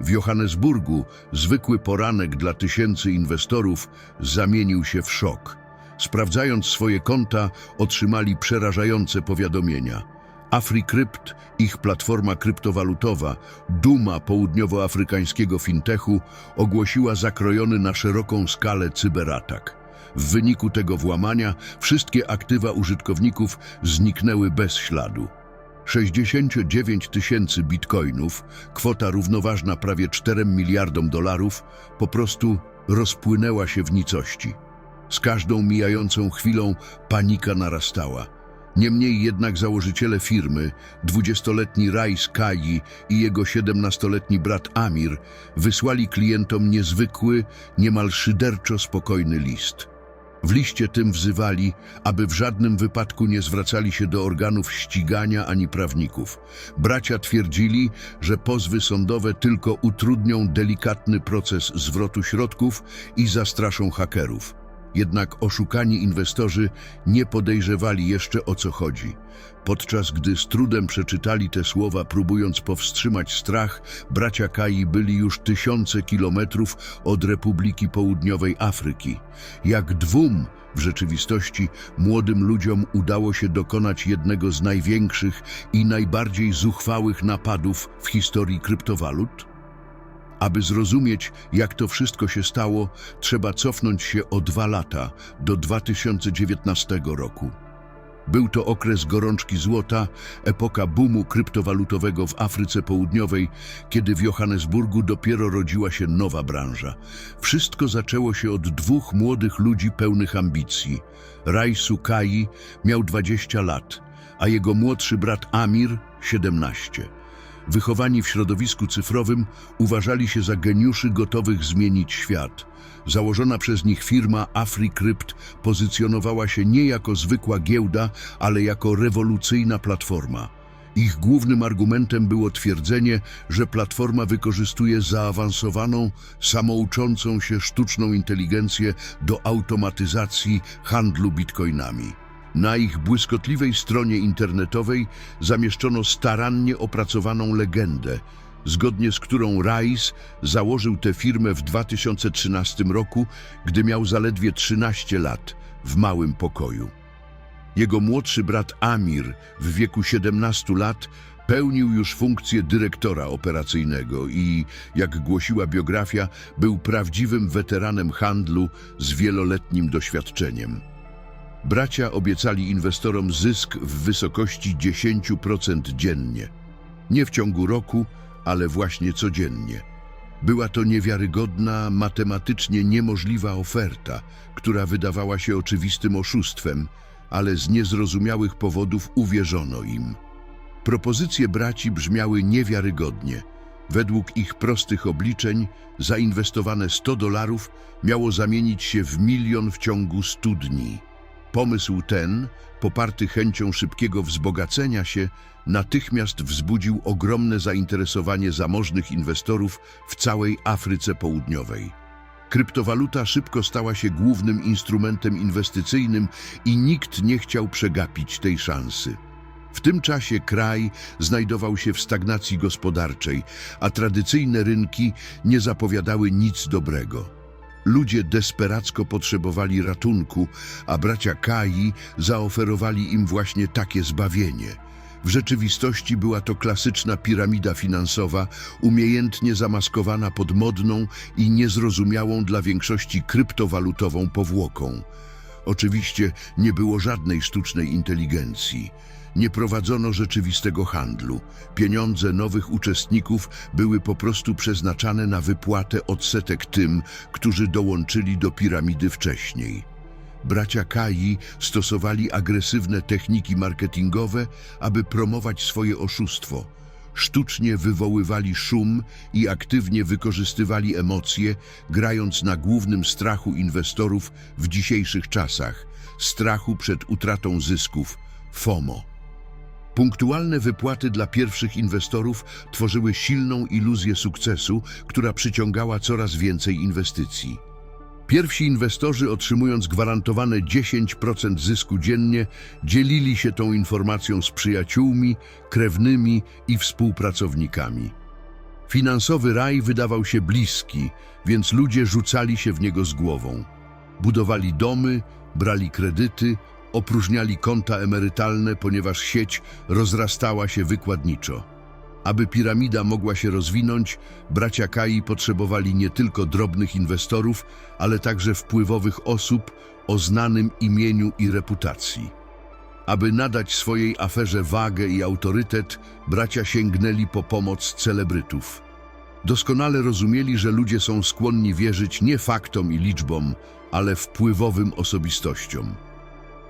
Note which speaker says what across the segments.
Speaker 1: W Johannesburgu zwykły poranek dla tysięcy inwestorów zamienił się w szok. Sprawdzając swoje konta, otrzymali przerażające powiadomienia. AfriCrypt, ich platforma kryptowalutowa, duma południowoafrykańskiego fintechu, ogłosiła zakrojony na szeroką skalę cyberatak. W wyniku tego włamania wszystkie aktywa użytkowników zniknęły bez śladu. 69 tysięcy bitcoinów, kwota równoważna prawie 4 miliardom dolarów, po prostu rozpłynęła się w nicości. Z każdą mijającą chwilą panika narastała. Niemniej jednak założyciele firmy, 20-letni Rais Kaji i jego 17-letni brat Amir, wysłali klientom niezwykły, niemal szyderczo spokojny list. W liście tym wzywali, aby w żadnym wypadku nie zwracali się do organów ścigania ani prawników. Bracia twierdzili, że pozwy sądowe tylko utrudnią delikatny proces zwrotu środków i zastraszą hakerów. Jednak oszukani inwestorzy nie podejrzewali jeszcze o co chodzi. Podczas gdy z trudem przeczytali te słowa, próbując powstrzymać strach, bracia Kai byli już tysiące kilometrów od Republiki Południowej Afryki. Jak dwóm w rzeczywistości młodym ludziom udało się dokonać jednego z największych i najbardziej zuchwałych napadów w historii kryptowalut? Aby zrozumieć, jak to wszystko się stało, trzeba cofnąć się o dwa lata, do 2019 roku. Był to okres gorączki złota, epoka boomu kryptowalutowego w Afryce Południowej, kiedy w Johannesburgu dopiero rodziła się nowa branża. Wszystko zaczęło się od dwóch młodych ludzi pełnych ambicji. Raisu Kai miał 20 lat, a jego młodszy brat Amir 17. Wychowani w środowisku cyfrowym, uważali się za geniuszy gotowych zmienić świat. Założona przez nich firma AfriCrypt pozycjonowała się nie jako zwykła giełda, ale jako rewolucyjna platforma. Ich głównym argumentem było twierdzenie, że platforma wykorzystuje zaawansowaną, samouczącą się sztuczną inteligencję do automatyzacji handlu bitcoinami. Na ich błyskotliwej stronie internetowej zamieszczono starannie opracowaną legendę, zgodnie z którą Rais założył tę firmę w 2013 roku, gdy miał zaledwie 13 lat, w małym pokoju. Jego młodszy brat Amir w wieku 17 lat pełnił już funkcję dyrektora operacyjnego i, jak głosiła biografia, był prawdziwym weteranem handlu z wieloletnim doświadczeniem. Bracia obiecali inwestorom zysk w wysokości 10% dziennie. Nie w ciągu roku, ale właśnie codziennie. Była to niewiarygodna, matematycznie niemożliwa oferta, która wydawała się oczywistym oszustwem, ale z niezrozumiałych powodów uwierzono im. Propozycje braci brzmiały niewiarygodnie. Według ich prostych obliczeń zainwestowane 100 dolarów miało zamienić się w milion w ciągu 100 dni. Pomysł ten, poparty chęcią szybkiego wzbogacenia się, natychmiast wzbudził ogromne zainteresowanie zamożnych inwestorów w całej Afryce Południowej. Kryptowaluta szybko stała się głównym instrumentem inwestycyjnym i nikt nie chciał przegapić tej szansy. W tym czasie kraj znajdował się w stagnacji gospodarczej, a tradycyjne rynki nie zapowiadały nic dobrego. Ludzie desperacko potrzebowali ratunku, a bracia Kai zaoferowali im właśnie takie zbawienie. W rzeczywistości była to klasyczna piramida finansowa, umiejętnie zamaskowana pod modną i niezrozumiałą dla większości kryptowalutową powłoką. Oczywiście nie było żadnej sztucznej inteligencji. Nie prowadzono rzeczywistego handlu. Pieniądze nowych uczestników były po prostu przeznaczane na wypłatę odsetek tym, którzy dołączyli do piramidy wcześniej. Bracia Kai stosowali agresywne techniki marketingowe, aby promować swoje oszustwo. Sztucznie wywoływali szum i aktywnie wykorzystywali emocje, grając na głównym strachu inwestorów w dzisiejszych czasach strachu przed utratą zysków FOMO. Punktualne wypłaty dla pierwszych inwestorów tworzyły silną iluzję sukcesu, która przyciągała coraz więcej inwestycji. Pierwsi inwestorzy, otrzymując gwarantowane 10% zysku dziennie, dzielili się tą informacją z przyjaciółmi, krewnymi i współpracownikami. Finansowy raj wydawał się bliski, więc ludzie rzucali się w niego z głową. Budowali domy, brali kredyty, opróżniali konta emerytalne, ponieważ sieć rozrastała się wykładniczo. Aby piramida mogła się rozwinąć, bracia Kai potrzebowali nie tylko drobnych inwestorów, ale także wpływowych osób o znanym imieniu i reputacji. Aby nadać swojej aferze wagę i autorytet, bracia sięgnęli po pomoc celebrytów. Doskonale rozumieli, że ludzie są skłonni wierzyć nie faktom i liczbom, ale wpływowym osobistościom.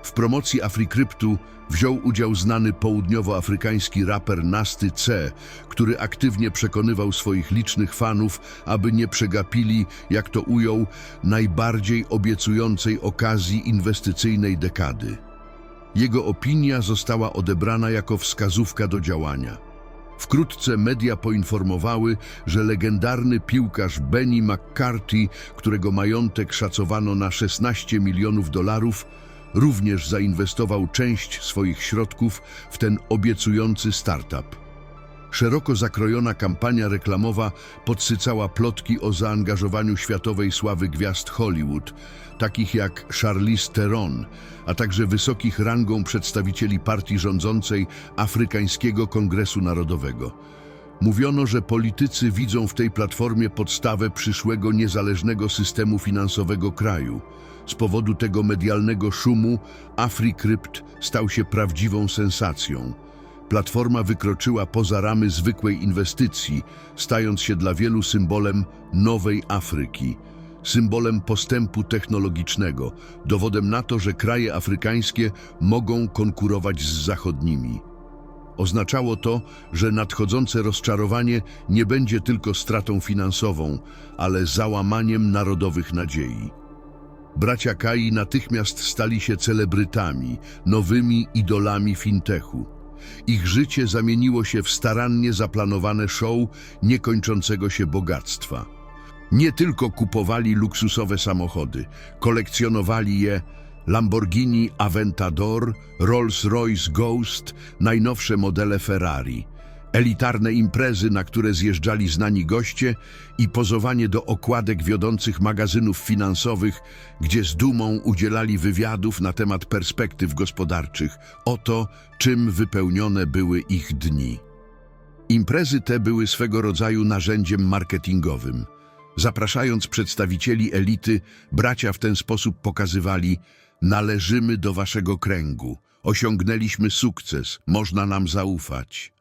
Speaker 1: W promocji Afrikryptu wziął udział znany południowoafrykański raper Nasty C, który aktywnie przekonywał swoich licznych fanów, aby nie przegapili, jak to ujął, najbardziej obiecującej okazji inwestycyjnej dekady. Jego opinia została odebrana jako wskazówka do działania. Wkrótce media poinformowały, że legendarny piłkarz Benny McCarthy, którego majątek szacowano na 16 milionów dolarów, również zainwestował część swoich środków w ten obiecujący startup. Szeroko zakrojona kampania reklamowa podsycała plotki o zaangażowaniu światowej sławy gwiazd Hollywood, takich jak Charlize Theron, a także wysokich rangą przedstawicieli partii rządzącej Afrykańskiego Kongresu Narodowego. Mówiono, że politycy widzą w tej platformie podstawę przyszłego niezależnego systemu finansowego kraju. Z powodu tego medialnego szumu AfriCrypt stał się prawdziwą sensacją. Platforma wykroczyła poza ramy zwykłej inwestycji, stając się dla wielu symbolem nowej Afryki, symbolem postępu technologicznego, dowodem na to, że kraje afrykańskie mogą konkurować z zachodnimi. Oznaczało to, że nadchodzące rozczarowanie nie będzie tylko stratą finansową, ale załamaniem narodowych nadziei. Bracia Kai natychmiast stali się celebrytami, nowymi idolami fintechu. Ich życie zamieniło się w starannie zaplanowane show niekończącego się bogactwa. Nie tylko kupowali luksusowe samochody, kolekcjonowali je Lamborghini Aventador, Rolls-Royce Ghost, najnowsze modele Ferrari, elitarne imprezy, na które zjeżdżali znani goście i pozowanie do okładek wiodących magazynów finansowych, gdzie z dumą udzielali wywiadów na temat perspektyw gospodarczych, o to, czym wypełnione były ich dni. Imprezy te były swego rodzaju narzędziem marketingowym. Zapraszając przedstawicieli elity, bracia w ten sposób pokazywali należymy do waszego kręgu, osiągnęliśmy sukces, można nam zaufać.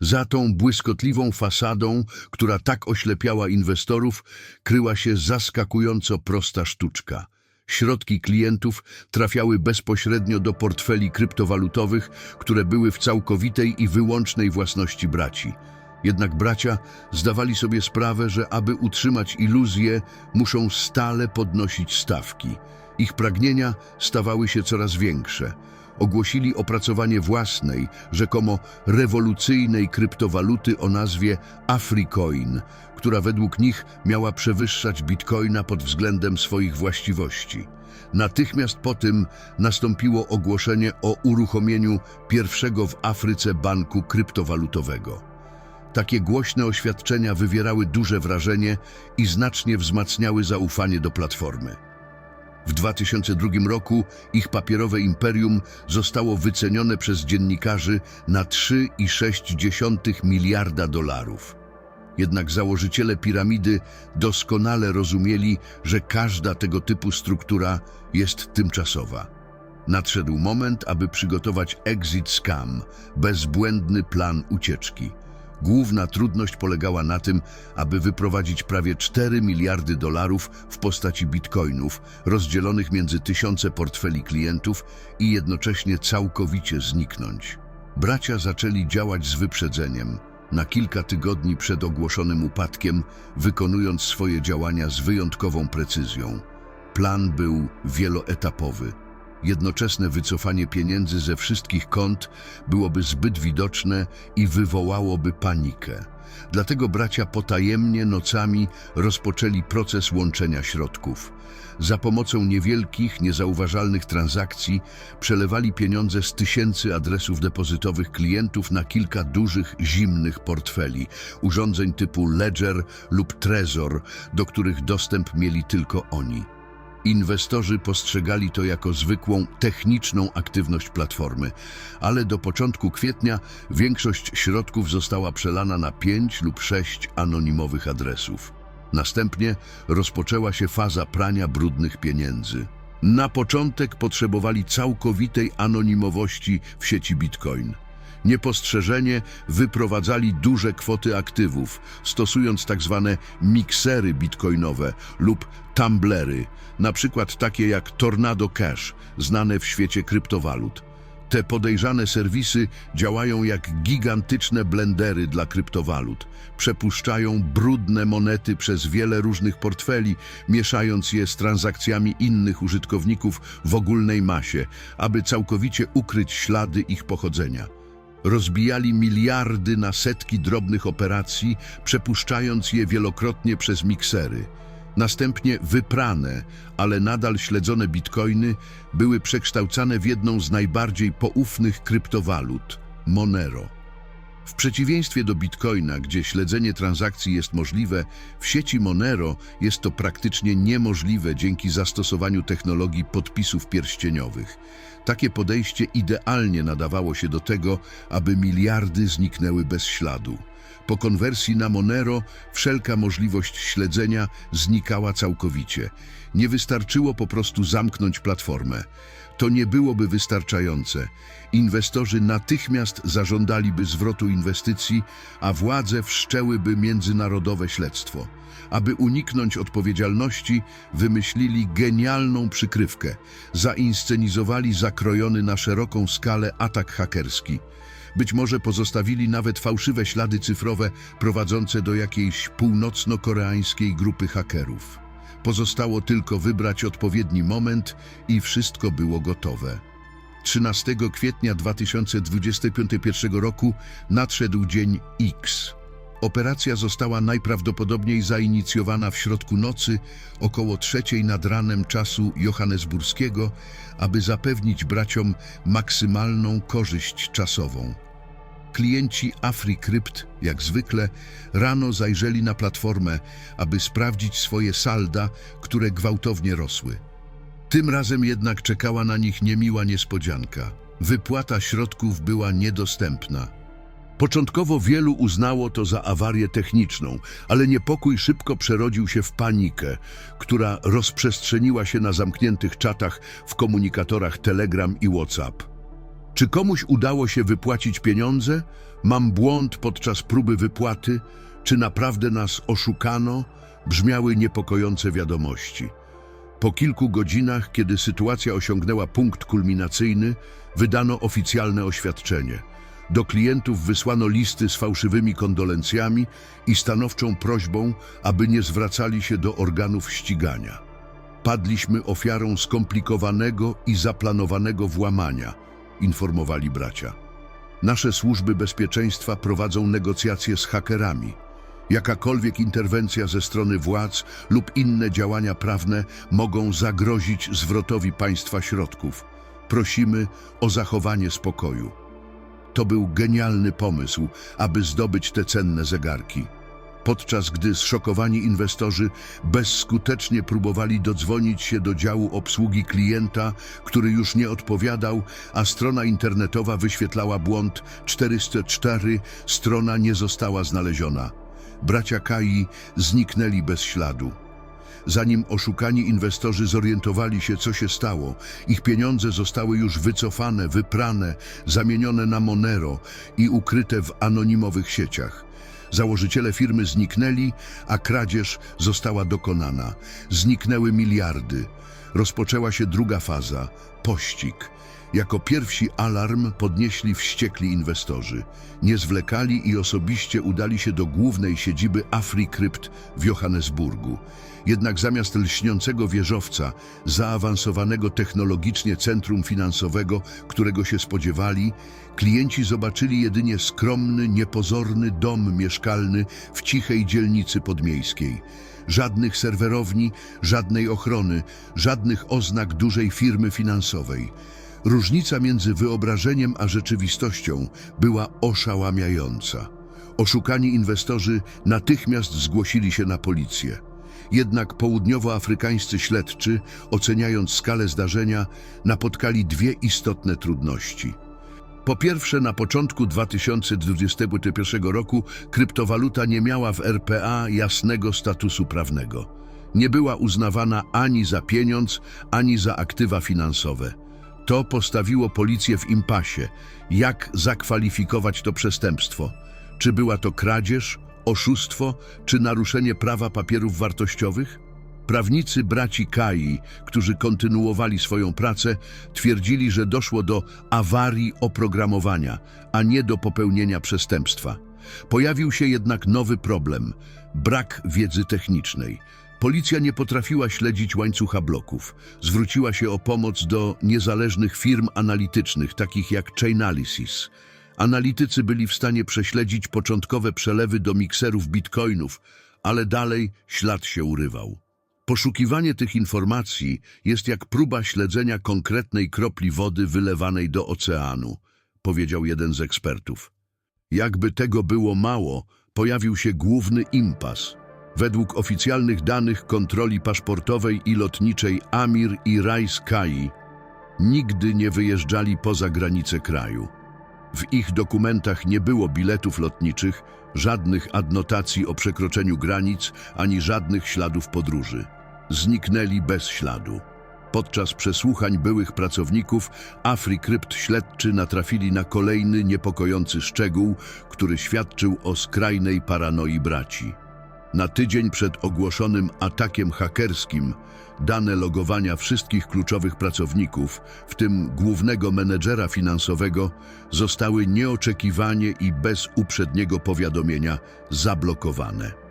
Speaker 1: Za tą błyskotliwą fasadą, która tak oślepiała inwestorów, kryła się zaskakująco prosta sztuczka. Środki klientów trafiały bezpośrednio do portfeli kryptowalutowych, które były w całkowitej i wyłącznej własności braci. Jednak bracia zdawali sobie sprawę, że aby utrzymać iluzję, muszą stale podnosić stawki. Ich pragnienia stawały się coraz większe. Ogłosili opracowanie własnej, rzekomo rewolucyjnej kryptowaluty o nazwie AfriCoin, która według nich miała przewyższać bitcoina pod względem swoich właściwości. Natychmiast po tym nastąpiło ogłoszenie o uruchomieniu pierwszego w Afryce banku kryptowalutowego. Takie głośne oświadczenia wywierały duże wrażenie i znacznie wzmacniały zaufanie do platformy. W 2002 roku ich papierowe imperium zostało wycenione przez dziennikarzy na 3,6 miliarda dolarów. Jednak założyciele piramidy doskonale rozumieli, że każda tego typu struktura jest tymczasowa. Nadszedł moment, aby przygotować exit scam, bezbłędny plan ucieczki. Główna trudność polegała na tym, aby wyprowadzić prawie 4 miliardy dolarów w postaci bitcoinów, rozdzielonych między tysiące portfeli klientów i jednocześnie całkowicie zniknąć. Bracia zaczęli działać z wyprzedzeniem, na kilka tygodni przed ogłoszonym upadkiem, wykonując swoje działania z wyjątkową precyzją. Plan był wieloetapowy. Jednoczesne wycofanie pieniędzy ze wszystkich kont byłoby zbyt widoczne i wywołałoby panikę. Dlatego bracia potajemnie nocami rozpoczęli proces łączenia środków. Za pomocą niewielkich, niezauważalnych transakcji przelewali pieniądze z tysięcy adresów depozytowych klientów na kilka dużych, zimnych portfeli, urządzeń typu Ledger lub Trezor, do których dostęp mieli tylko oni. Inwestorzy postrzegali to jako zwykłą, techniczną aktywność platformy, ale do początku kwietnia większość środków została przelana na pięć lub sześć anonimowych adresów. Następnie rozpoczęła się faza prania brudnych pieniędzy. Na początek potrzebowali całkowitej anonimowości w sieci Bitcoin. Niepostrzeżenie wyprowadzali duże kwoty aktywów, stosując tak zwane miksery bitcoinowe lub tumblery, przykład takie jak Tornado Cash, znane w świecie kryptowalut. Te podejrzane serwisy działają jak gigantyczne blendery dla kryptowalut. Przepuszczają brudne monety przez wiele różnych portfeli, mieszając je z transakcjami innych użytkowników w ogólnej masie, aby całkowicie ukryć ślady ich pochodzenia. Rozbijali miliardy na setki drobnych operacji, przepuszczając je wielokrotnie przez miksery. Następnie wyprane, ale nadal śledzone bitcoiny były przekształcane w jedną z najbardziej poufnych kryptowalut Monero. W przeciwieństwie do bitcoina, gdzie śledzenie transakcji jest możliwe, w sieci Monero jest to praktycznie niemożliwe dzięki zastosowaniu technologii podpisów pierścieniowych. Takie podejście idealnie nadawało się do tego, aby miliardy zniknęły bez śladu. Po konwersji na Monero wszelka możliwość śledzenia znikała całkowicie. Nie wystarczyło po prostu zamknąć platformę. To nie byłoby wystarczające. Inwestorzy natychmiast zażądaliby zwrotu inwestycji, a władze wszczęłyby międzynarodowe śledztwo. Aby uniknąć odpowiedzialności, wymyślili genialną przykrywkę. Zainscenizowali zakrojony na szeroką skalę atak hakerski. Być może pozostawili nawet fałszywe ślady cyfrowe prowadzące do jakiejś północno-koreańskiej grupy hakerów. Pozostało tylko wybrać odpowiedni moment i wszystko było gotowe. 13 kwietnia 2021 roku nadszedł dzień X. Operacja została najprawdopodobniej zainicjowana w środku nocy około trzeciej nad ranem czasu johannesburskiego, aby zapewnić braciom maksymalną korzyść czasową. Klienci AfriCrypt, jak zwykle, rano zajrzeli na platformę, aby sprawdzić swoje salda, które gwałtownie rosły. Tym razem jednak czekała na nich niemiła niespodzianka. Wypłata środków była niedostępna. Początkowo wielu uznało to za awarię techniczną, ale niepokój szybko przerodził się w panikę, która rozprzestrzeniła się na zamkniętych czatach w komunikatorach Telegram i WhatsApp. Czy komuś udało się wypłacić pieniądze? Mam błąd podczas próby wypłaty? Czy naprawdę nas oszukano? Brzmiały niepokojące wiadomości. Po kilku godzinach, kiedy sytuacja osiągnęła punkt kulminacyjny, wydano oficjalne oświadczenie. Do klientów wysłano listy z fałszywymi kondolencjami i stanowczą prośbą, aby nie zwracali się do organów ścigania. Padliśmy ofiarą skomplikowanego i zaplanowanego włamania, informowali bracia. Nasze służby bezpieczeństwa prowadzą negocjacje z hakerami. Jakakolwiek interwencja ze strony władz lub inne działania prawne mogą zagrozić zwrotowi państwa środków. Prosimy o zachowanie spokoju. To był genialny pomysł, aby zdobyć te cenne zegarki. Podczas gdy zszokowani inwestorzy bezskutecznie próbowali dodzwonić się do działu obsługi klienta, który już nie odpowiadał, a strona internetowa wyświetlała błąd 404, strona nie została znaleziona. Bracia Kai zniknęli bez śladu. Zanim oszukani inwestorzy zorientowali się, co się stało, ich pieniądze zostały już wycofane, wyprane, zamienione na Monero i ukryte w anonimowych sieciach. Założyciele firmy zniknęli, a kradzież została dokonana. Zniknęły miliardy. Rozpoczęła się druga faza pościg. Jako pierwsi alarm podnieśli wściekli inwestorzy. Nie zwlekali i osobiście udali się do głównej siedziby AfriCrypt w Johannesburgu. Jednak zamiast lśniącego wieżowca, zaawansowanego technologicznie centrum finansowego, którego się spodziewali, klienci zobaczyli jedynie skromny, niepozorny dom mieszkalny w cichej dzielnicy podmiejskiej. Żadnych serwerowni, żadnej ochrony, żadnych oznak dużej firmy finansowej. Różnica między wyobrażeniem a rzeczywistością była oszałamiająca. Oszukani inwestorzy natychmiast zgłosili się na policję. Jednak południowoafrykańscy śledczy, oceniając skalę zdarzenia, napotkali dwie istotne trudności. Po pierwsze, na początku 2021 roku kryptowaluta nie miała w RPA jasnego statusu prawnego. Nie była uznawana ani za pieniądz, ani za aktywa finansowe. To postawiło policję w impasie. Jak zakwalifikować to przestępstwo? Czy była to kradzież, oszustwo, czy naruszenie prawa papierów wartościowych? Prawnicy braci Kai, którzy kontynuowali swoją pracę, twierdzili, że doszło do awarii oprogramowania, a nie do popełnienia przestępstwa. Pojawił się jednak nowy problem brak wiedzy technicznej. Policja nie potrafiła śledzić łańcucha bloków. Zwróciła się o pomoc do niezależnych firm analitycznych, takich jak Chainalysis. Analitycy byli w stanie prześledzić początkowe przelewy do mikserów bitcoinów, ale dalej ślad się urywał. Poszukiwanie tych informacji jest jak próba śledzenia konkretnej kropli wody wylewanej do oceanu, powiedział jeden z ekspertów. Jakby tego było mało, pojawił się główny impas. Według oficjalnych danych kontroli paszportowej i lotniczej Amir i Rais Kai nigdy nie wyjeżdżali poza granice kraju. W ich dokumentach nie było biletów lotniczych, żadnych adnotacji o przekroczeniu granic, ani żadnych śladów podróży. Zniknęli bez śladu. Podczas przesłuchań byłych pracowników AfriCrypt śledczy natrafili na kolejny niepokojący szczegół, który świadczył o skrajnej paranoi braci. Na tydzień przed ogłoszonym atakiem hakerskim dane logowania wszystkich kluczowych pracowników, w tym głównego menedżera finansowego, zostały nieoczekiwanie i bez uprzedniego powiadomienia zablokowane.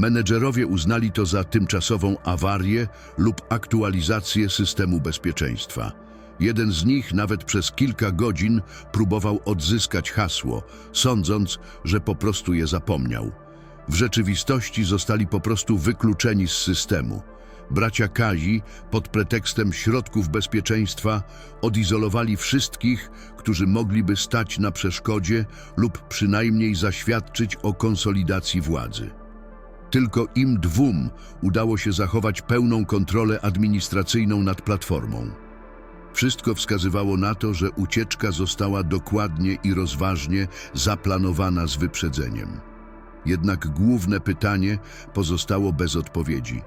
Speaker 1: Menedżerowie uznali to za tymczasową awarię lub aktualizację systemu bezpieczeństwa. Jeden z nich nawet przez kilka godzin próbował odzyskać hasło, sądząc, że po prostu je zapomniał. W rzeczywistości zostali po prostu wykluczeni z systemu. Bracia Kazi pod pretekstem środków bezpieczeństwa odizolowali wszystkich, którzy mogliby stać na przeszkodzie lub przynajmniej zaświadczyć o konsolidacji władzy. Tylko im dwóm udało się zachować pełną kontrolę administracyjną nad platformą. Wszystko wskazywało na to, że ucieczka została dokładnie i rozważnie zaplanowana z wyprzedzeniem. Jednak główne pytanie pozostało bez odpowiedzi.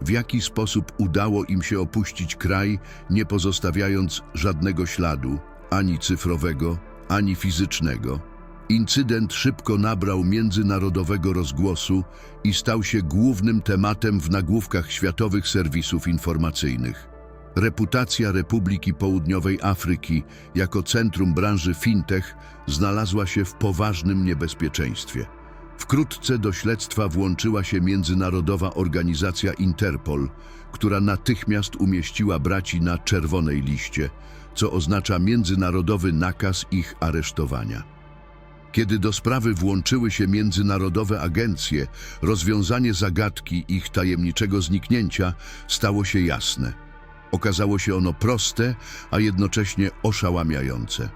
Speaker 1: W jaki sposób udało im się opuścić kraj, nie pozostawiając żadnego śladu, ani cyfrowego, ani fizycznego? Incydent szybko nabrał międzynarodowego rozgłosu i stał się głównym tematem w nagłówkach światowych serwisów informacyjnych. Reputacja Republiki Południowej Afryki jako centrum branży fintech znalazła się w poważnym niebezpieczeństwie. Wkrótce do śledztwa włączyła się międzynarodowa organizacja Interpol, która natychmiast umieściła braci na czerwonej liście, co oznacza międzynarodowy nakaz ich aresztowania. Kiedy do sprawy włączyły się międzynarodowe agencje, rozwiązanie zagadki ich tajemniczego zniknięcia stało się jasne. Okazało się ono proste, a jednocześnie oszałamiające.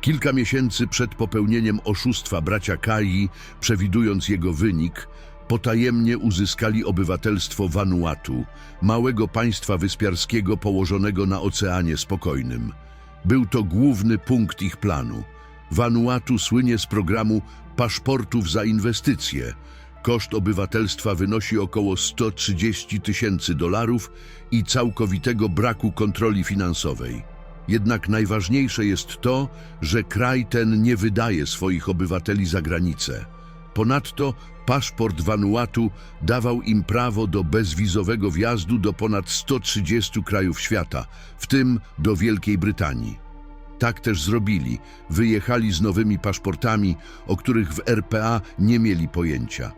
Speaker 1: Kilka miesięcy przed popełnieniem oszustwa bracia Kai, przewidując jego wynik, potajemnie uzyskali obywatelstwo Vanuatu, małego państwa wyspiarskiego położonego na Oceanie Spokojnym. Był to główny punkt ich planu. Vanuatu słynie z programu paszportów za inwestycje. Koszt obywatelstwa wynosi około 130 tysięcy dolarów i całkowitego braku kontroli finansowej. Jednak najważniejsze jest to, że kraj ten nie wydaje swoich obywateli za granicę. Ponadto paszport Vanuatu dawał im prawo do bezwizowego wjazdu do ponad 130 krajów świata, w tym do Wielkiej Brytanii. Tak też zrobili. Wyjechali z nowymi paszportami, o których w RPA nie mieli pojęcia.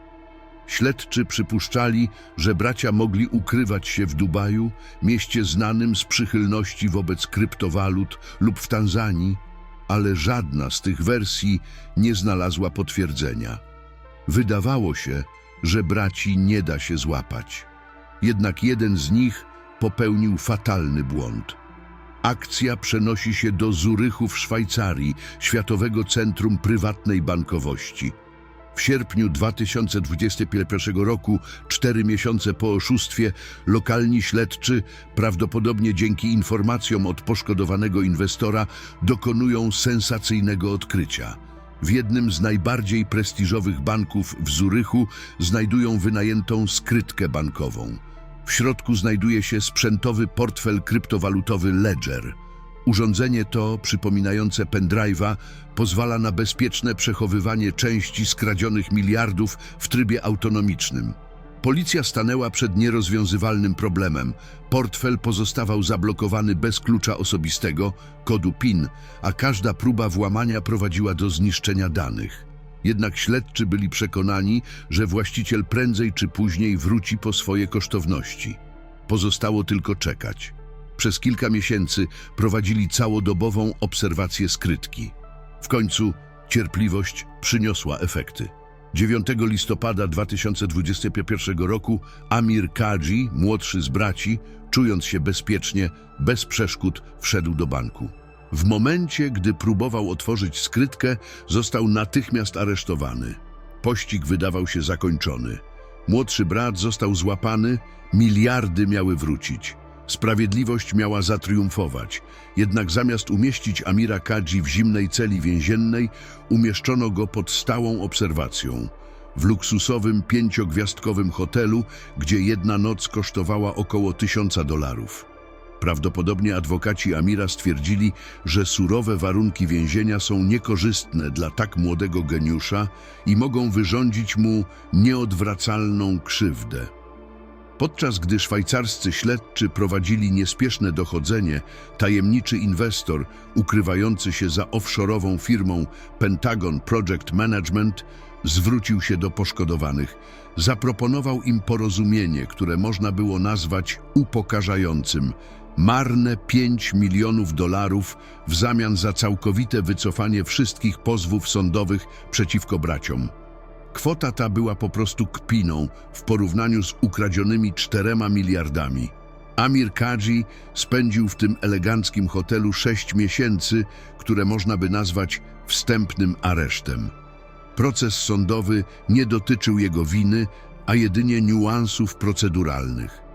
Speaker 1: Śledczy przypuszczali, że bracia mogli ukrywać się w Dubaju, mieście znanym z przychylności wobec kryptowalut lub w Tanzanii, ale żadna z tych wersji nie znalazła potwierdzenia. Wydawało się, że braci nie da się złapać. Jednak jeden z nich popełnił fatalny błąd. Akcja przenosi się do Zurychu w Szwajcarii, Światowego Centrum Prywatnej Bankowości. W sierpniu 2021 roku, cztery miesiące po oszustwie, lokalni śledczy, prawdopodobnie dzięki informacjom od poszkodowanego inwestora, dokonują sensacyjnego odkrycia. W jednym z najbardziej prestiżowych banków w Zurychu znajdują wynajętą skrytkę bankową. W środku znajduje się sprzętowy portfel kryptowalutowy Ledger. Urządzenie to, przypominające pendrive'a, pozwala na bezpieczne przechowywanie części skradzionych miliardów w trybie autonomicznym. Policja stanęła przed nierozwiązywalnym problemem. Portfel pozostawał zablokowany bez klucza osobistego, kodu PIN, a każda próba włamania prowadziła do zniszczenia danych. Jednak śledczy byli przekonani, że właściciel prędzej czy później wróci po swoje kosztowności. Pozostało tylko czekać. Przez kilka miesięcy prowadzili całodobową obserwację skrytki. W końcu cierpliwość przyniosła efekty. 9 listopada 2021 roku Amir Kadzi, młodszy z braci, czując się bezpiecznie, bez przeszkód, wszedł do banku. W momencie, gdy próbował otworzyć skrytkę, został natychmiast aresztowany. Pościg wydawał się zakończony. Młodszy brat został złapany, miliardy miały wrócić. Sprawiedliwość miała zatriumfować. Jednak zamiast umieścić Amira Kadzi w zimnej celi więziennej, umieszczono go pod stałą obserwacją. W luksusowym, pięciogwiazdkowym hotelu, gdzie jedna noc kosztowała około tysiąca dolarów. Prawdopodobnie adwokaci Amira stwierdzili, że surowe warunki więzienia są niekorzystne dla tak młodego geniusza i mogą wyrządzić mu nieodwracalną krzywdę. Podczas gdy szwajcarscy śledczy prowadzili niespieszne dochodzenie, tajemniczy inwestor, ukrywający się za offshore'ową firmą Pentagon Project Management, zwrócił się do poszkodowanych. Zaproponował im porozumienie, które można było nazwać upokarzającym. Marne 5 milionów dolarów w zamian za całkowite wycofanie wszystkich pozwów sądowych przeciwko braciom. Kwota ta była po prostu kpiną w porównaniu z ukradzionymi czterema miliardami. Amir Kadzi spędził w tym eleganckim hotelu sześć miesięcy, które można by nazwać wstępnym aresztem. Proces sądowy nie dotyczył jego winy, a jedynie niuansów proceduralnych.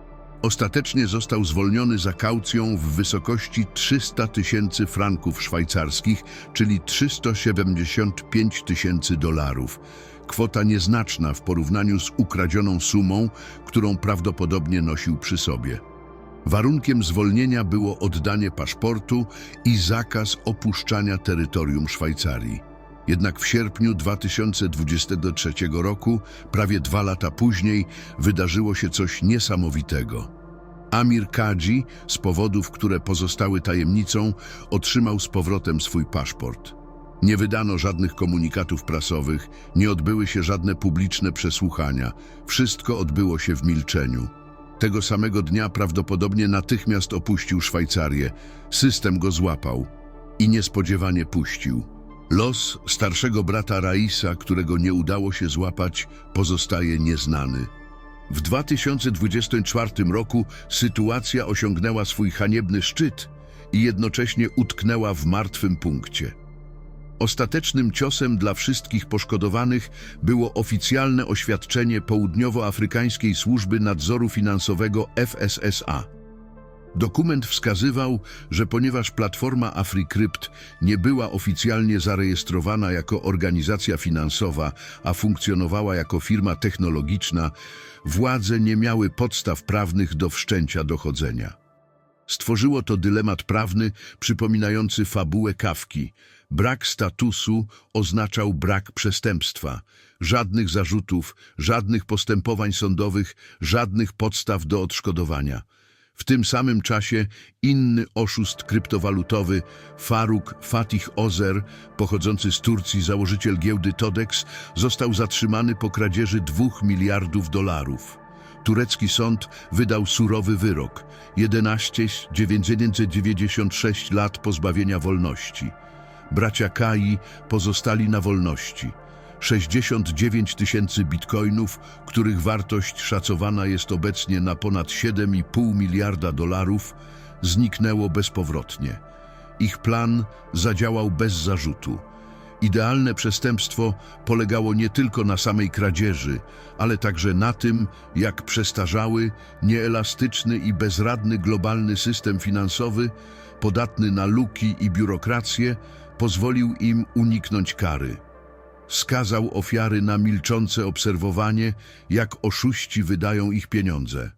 Speaker 1: Ostatecznie został zwolniony za kaucją w wysokości 300 tysięcy franków szwajcarskich, czyli 375 tysięcy dolarów. Kwota nieznaczna w porównaniu z ukradzioną sumą, którą prawdopodobnie nosił przy sobie. Warunkiem zwolnienia było oddanie paszportu i zakaz opuszczania terytorium Szwajcarii. Jednak w sierpniu 2023 roku, prawie dwa lata później, wydarzyło się coś niesamowitego. Amir Kadzi, z powodów, które pozostały tajemnicą, otrzymał z powrotem swój paszport. Nie wydano żadnych komunikatów prasowych, nie odbyły się żadne publiczne przesłuchania. Wszystko odbyło się w milczeniu. Tego samego dnia prawdopodobnie natychmiast opuścił Szwajcarię. System go złapał i niespodziewanie puścił. Los starszego brata Raisa, którego nie udało się złapać, pozostaje nieznany. W 2024 roku sytuacja osiągnęła swój haniebny szczyt i jednocześnie utknęła w martwym punkcie. Ostatecznym ciosem dla wszystkich poszkodowanych było oficjalne oświadczenie Południowoafrykańskiej Służby Nadzoru Finansowego FSSA. Dokument wskazywał, że ponieważ platforma AfriCrypt nie była oficjalnie zarejestrowana jako organizacja finansowa, a funkcjonowała jako firma technologiczna, władze nie miały podstaw prawnych do wszczęcia dochodzenia. Stworzyło to dylemat prawny przypominający fabułę Kawki. Brak statusu oznaczał brak przestępstwa. Żadnych zarzutów, żadnych postępowań sądowych, żadnych podstaw do odszkodowania. W tym samym czasie inny oszust kryptowalutowy, Faruk Fatih Ozer, pochodzący z Turcji założyciel giełdy Todex, został zatrzymany po kradzieży 2 miliardów dolarów. Turecki sąd wydał surowy wyrok 11 996 lat pozbawienia wolności. Bracia Kai pozostali na wolności. 69 tysięcy bitcoinów, których wartość szacowana jest obecnie na ponad 7,5 miliarda dolarów, zniknęło bezpowrotnie. Ich plan zadziałał bez zarzutu. Idealne przestępstwo polegało nie tylko na samej kradzieży, ale także na tym, jak przestarzały, nieelastyczny i bezradny globalny system finansowy, podatny na luki i biurokrację, pozwolił im uniknąć kary. Skazał ofiary na milczące obserwowanie, jak oszuści wydają ich pieniądze.